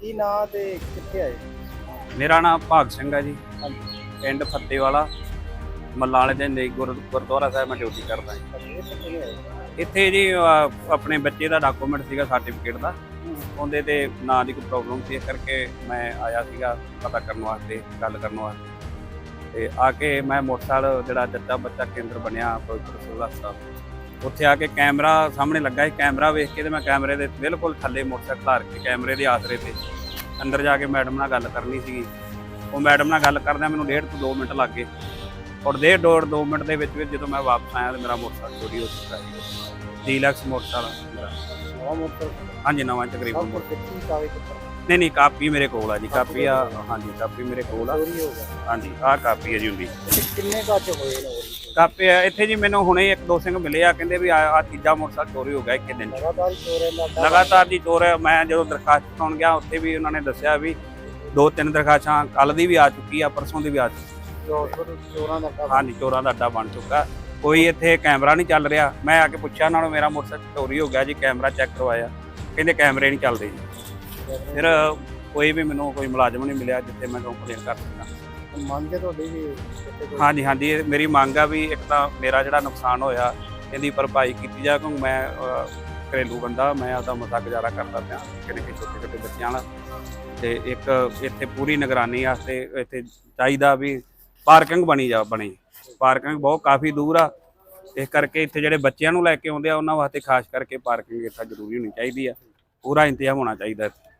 ਕੀ ਨਾਂ ਤੇ ਕਿੱਥੇ ਆਏ? ਮੇਰਾ ਨਾਮ ਭਾਗ ਸਿੰਘ ਹੈ ਜੀ। ਹਾਂਜੀ। ਪਿੰਡ ਫੱਤੇਵਾਲਾ ਮੱਲਾਂ ਵਾਲੇ ਦੇ ਨੇੜੇ ਗੁਰ ਗੁਰਦੁਆਰਾ ਸਾਹਿਬ ਮੈਂ ਡਿਊਟੀ ਕਰਦਾ ਜੀ। ਆਏ? ਇੱਥੇ ਜੀ ਅਹ, ਆਪਣੇ ਬੱਚੇ ਦਾ ਡਾਕੂਮੈਂਟ ਸੀਗਾ ਸਰਟੀਫਿਕੇਟ ਦਾ। ਉਹਦੇ ਤੇ ਨਾਂ ਦੀ ਕੋਈ ਪ੍ਰੋਬਲਮ ਸੀ ਇਸ ਕਰਕੇ ਮੈਂ ਆਇਆ ਸੀਗਾ ਪਤਾ ਕਰਨ ਵਾਸਤੇ ਗੱਲ ਕਰਨ ਵਾਸਤੇ। ਤੇ ਆ ਕੇ ਮੈਂ ਮੋਟਰਸਾਈਕਲ ਜਿਹੜਾ ਜੱਟਾ ਬੱਚਾ ਕੇਂਦਰ ਬਣਿਆ ਫਿਰੋਜ਼ਪੁਰ ਸਿਵਲ ਹਸਪਤਾਲ। ਉੱਥੇ ਆ ਕੇ ਕੈਮਰਾ ਸਾਹਮਣੇ ਲੱਗਾ ਸੀ ਕੈਮਰਾ ਵੇਖ ਕੇ ਤੇ ਮੈਂ ਕੈਮਰੇ ਦੇ ਬਿਲਕੁਲ ਥੱਲੇ ਮੋਟਰਸਾਈਕਲ ਧਾਰ ਕੇ ਕੈਮਰੇ ਦੇ ਆਸਰੇ ਤੇ ਅੰਦਰ ਜਾ ਕੇ ਮੈਡਮ ਨਾਲ ਗੱਲ ਕਰਨੀ ਸੀਗੀ। ਉਹ ਮੈਡਮ ਨਾਲ ਗੱਲ ਕਰਦਿਆਂ ਮੈਨੂੰ ਡੇਢ ਤੋਂ 2 ਮਿੰਟ ਲੱਗ ਗਏ। ਔਰ ਡੇਢ ਡੋੜ 2 ਮਿੰਟ ਦੇ ਵਿੱਚ ਵਿੱਚ ਜਦੋਂ ਮੈਂ ਵਾਪਸ ਆਇਆ ਤੇ ਮੇਰਾ ਮੋਟਰਸਾਈਕਲ ਚੋਰੀ ਹੋ ਚੁੱਕਾ ਸੀ। ਡੀਲਕਸ ਮੋਟਰਸਾਈਕਲ ਮੇਰਾ। ਨਵਾਂ ਮੋਟਰ ਹਾਂਜੀ ਨਵਾਂ ਤਕਰੀਬਨ। ਨਹੀਂ ਨਹੀਂ ਕਾਪੀ ਮੇਰੇ ਕੋਲ ਆ ਜੀ ਕਾਪੀ ਆ ਹਾਂਜੀ ਕਾਪੀ ਮੇਰੇ ਕੋਲ ਆ। ਹਾਂਜੀ ਆਹ ਕਾਪੀ ਹੈ ਜੀ ਹੁੰਦੀ ਕਿੰਨੇ ਕਾਚ ਹੋਏ ਨੇ ਆ, ਇੱਥੇ ਜੀ ਮੈਨੂੰ ਹੁਣੇ ਇੱਕ ਦੋ ਸਿੰਘ ਮਿਲੇ ਆ ਕਹਿੰਦੇ ਵੀ ਆ ਤੀਜਾ ਮੋਟਰਸਾਈਕਲ ਚੋਰੀ ਹੋ ਗਿਆ ਇੱਕ ਦਿਨ ਲਗਾਤਾਰ ਚੋਰ ਲਗਾਤਾਰ। ਜੀ ਚੋਰ। ਮੈਂ ਜਦੋਂ ਦਰਖਾਸਤ ਪਾਉਣ ਗਿਆ ਉੱਥੇ ਵੀ ਉਹਨਾਂ ਨੇ ਦੱਸਿਆ ਵੀ ਦੋ ਤਿੰਨ ਦਰਖਾਸਤਾਂ ਕੱਲ ਦੀ ਵੀ ਆ ਚੁੱਕੀ ਆ ਪਰਸੋਂ ਦੀ ਵੀ ਆ ਚੁੱਕੀ। ਚੋਰ ਦਾ ਹਾਂਜੀ ਚੋਰਾਂ ਦਾ ਅੱਡਾ ਬਣ ਚੁੱਕਾ। ਕੋਈ ਇੱਥੇ ਕੈਮਰਾ ਨਹੀਂ ਚੱਲ ਰਿਹਾ। ਮੈਂ ਆ ਕੇ ਪੁੱਛਿਆ ਉਹਨਾਂ ਨੂੰ ਮੇਰਾ ਮੋਟਰਸਾਈਕਲ ਚੋਰੀ ਹੋ ਗਿਆ ਜੀ ਕੈਮਰਾ ਚੈੱਕ ਕਰਵਾਇਆ। ਕਹਿੰਦੇ ਕੈਮਰੇ ਨਹੀਂ ਚੱਲਦੇ ਜੀ। ਫਿਰ ਕੋਈ ਵੀ ਮੈਨੂੰ ਕੋਈ ਮੁਲਾਜ਼ਮ ਨਹੀਂ ਮਿਲਿਆ ਜਿੱਥੇ ਮੈਂ ਕੰਪਲੇਨ ਕਰ ਸਕਾਂ ਮੰਨ ਕੇ ਤੁਹਾਡੀ ਵੀ ਕੋਈ ਹਾਂਜੀ ਹਾਂਜੀ ਇਹ ਮੇਰੀ ਮੰਗ ਆ ਵੀ ਇੱਕ ਤਾਂ ਮੇਰਾ ਜਿਹੜਾ ਨੁਕਸਾਨ ਹੋਇਆ ਇਹਦੀ ਭਰਪਾਈ ਕੀਤੀ ਜਾ ਕਿਉਂਕਿ ਮੈਂ ਅਹ, ਘਰੇਲੂ ਬੰਦਾ ਮੈਂ ਆਪਦਾ ਮਸਾ ਗੁਜ਼ਾਰਾ ਕਰਦਾ ਪਿਆ ਕਿਹੜੇ ਕਿ ਛੋਟੇ ਛੋਟੇ ਬੱਚਿਆਂ ਨਾਲ। ਤੇ ਇੱਕ ਇੱਥੇ ਪੂਰੀ ਨਿਗਰਾਨੀ ਵਾਸਤੇ ਇੱਥੇ ਚਾਹੀਦਾ ਵੀ ਪਾਰਕਿੰਗ ਬਣੀ ਜਾ ਬਣੀ। ਪਾਰਕਿੰਗ ਬਹੁਤ ਕਾਫੀ ਦੂਰ ਆ। ਇਸ ਕਰਕੇ ਇੱਥੇ ਜਿਹੜੇ ਬੱਚਿਆਂ ਨੂੰ ਲੈ ਕੇ ਆਉਂਦੇ ਆ ਉਹਨਾਂ ਵਾਸਤੇ ਖਾਸ ਕਰਕੇ ਪਾਰਕਿੰਗ ਇੱਥੇ ਜ਼ਰੂਰੀ ਹੋਣੀ ਚਾਹੀਦੀ ਆ। ਪੂਰਾ ਇੰਤਜ਼ਾਮ ਹੋਣਾ ਚਾਹੀਦਾ ਇੱਥੇ।